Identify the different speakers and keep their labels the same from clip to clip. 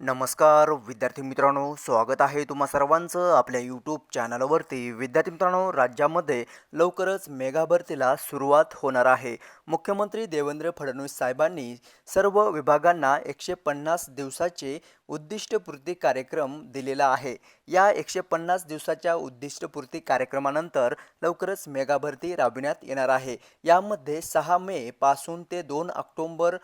Speaker 1: नमस्कार विद्यार्थी मित्रांनो स्वागत आहे तुम्हा सर्वांचं आपल्या यूट्यूब चॅनलवरती विद्यार्थी मित्रांनो राज्यामध्ये लवकरच मेगा भरतीला सुरुवात होणार आहे. मुख्यमंत्री देवेंद्र फडणवीस साहेबांनी सर्व विभागांना एकशे पन्नास दिवसाचे उद्दिष्टपूर्ती कार्यक्रम दिलेला आहे. या एकशे पन्नास दिवसाच्या उद्दिष्टपूर्ती कार्यक्रमानंतर लवकरच मेगा भरती राबविण्यात येणार आहे. यामध्ये सहा मे पासून ते दोन ऑक्टोंबर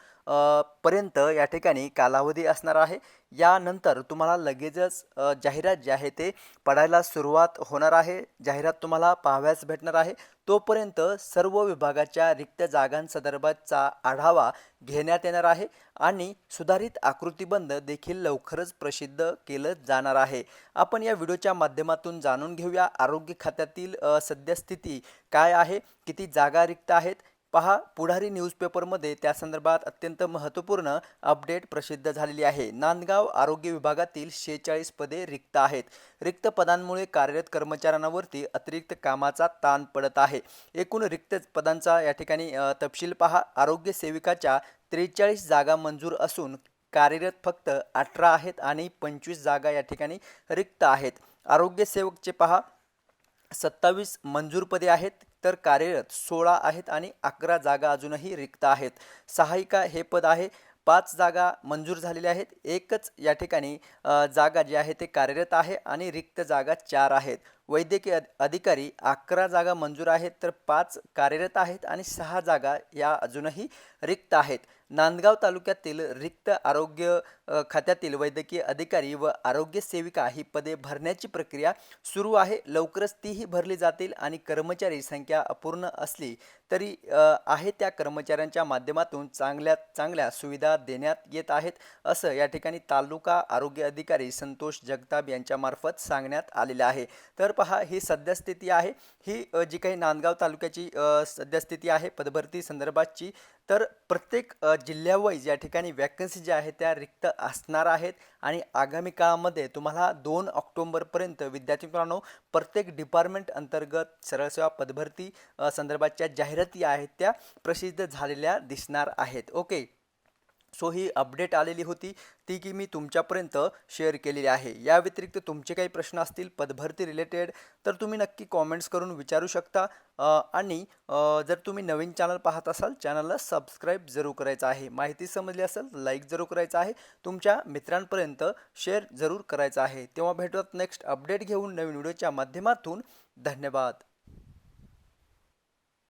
Speaker 1: पर्यंत या ठिकाणी कालावधी असणार आहे. यानंतर तुम्हाला लगेचच जाहिरात जी आहे ते पडायला सुरुवात होणार आहे. जाहिरात तुम्हाला पाहाव्यास भेटणार आहे. तोपर्यंत सर्व विभागाच्या रिक्त जागांसंदर्भातचा आढावा घेण्यात येणार आहे आणि सुधारित आकृतीबंध देखील लवकरच प्रसिद्ध केलं जाणार आहे. आपण या व्हिडिओच्या माध्यमातून जाणून घेऊया आरोग्य खात्यातील सद्यस्थिती काय आहे किती जागा रिक्त आहेत पहा पुढारी न्यूजपेपरमध्ये त्या संदर्भात अत्यंत महत्त्वपूर्ण अपडेट प्रसिद्ध झालेली आहे. नांदगाव आरोग्य विभागातील शेहेचाळीस पदे रिक्त आहेत. रिक्त पदांमुळे कार्यरत कर्मचाऱ्यांवरती अतिरिक्त कामाचा ताण पडत आहे. एकूण रिक्त पदांचा या ठिकाणी तपशील पहा. आरोग्य सेविकाच्या त्रेचाळीस जागा मंजूर असून कार्यरत फक्त अठरा आहेत आणि पंचवीस जागा या ठिकाणी रिक्त आहेत. आरोग्य सेवकचे पहा. सत्तावीस मंजूर पदे आहेत तर कार्यरत सोळा आहेत आणि अकरा जागा अजूनही रिक्त आहेत. सहायिका हे पद आहे. पाच जागा मंजूर झालेल्या आहेत. एकच या ठिकाणी जागा जी आहे ते कार्यरत आहे आणि रिक्त जागा चार आहेत. वैद्यकीय अध- अधिकारी अकरा जागा मंजूर आहेत तर पाच कार्यरत आहेत आणि सहा जागा या अजूनही रिक्त आहेत. नांदगाव तालुक्यातील रिक्त आरोग्य खात्यातील वैद्यकीय अधिकारी व आरोग्य सेविका ही पदे भरण्याची प्रक्रिया सुरू आहे. लवकरच तीही भरली जातील आणि कर्मचारी संख्या अपूर्ण असली तरी आहे त्या कर्मचाऱ्यांच्या माध्यमातून चांगल्या चांगल्या सुविधा देण्यात येत आहेत असं या ठिकाणी तालुका आरोग्य अधिकारी संतोष जगताप यांच्यामार्फत सांगण्यात आलेलं आहे. तर पहा ही सद्यस्थिती आहे. ही जी काही नांदगाव तालुक्याची सद्यस्थिती आहे पदभरती संदर्भातची तर प्रत्येक जिल्ह्यावाईज या ठिकाणी वॅकन्सी ज्या आहेत त्या रिक्त असणार आहेत. आणि आगामी काळामध्ये तुम्हाला दोन ऑक्टोंबरपर्यंत विद्यार्थी मित्रांनो प्रत्येक डिपार्टमेंट अंतर्गत सरळ सेवा पदभरती संदर्भातच्या जाहिराती आहेत त्या प्रसिद्ध झालेल्या दिसणार आहेत. ओके सो ही अपडेट आलेली होती. ती की मी तुमच्यापर्यंत शेअर केलेली आहे. या व्यतिरिक्त तुमचे काही प्रश्न असतील पदभरती रिलेटेड तर तुम्ही नक्की कॉमेंट्स करून विचारू शकता. आणि जर तुम्ही नवीन चॅनल पाहत असाल चॅनलला सबस्क्राईब जरूर करायचं आहे. माहिती समजली असेल लाईक जरूर करायचं आहे. तुमच्या मित्रांपर्यंत शेअर जरूर करायचं आहे. तेव्हा भेटूयात नेक्स्ट अपडेट घेऊन नवीन व्हिडिओच्या माध्यमातून. धन्यवाद.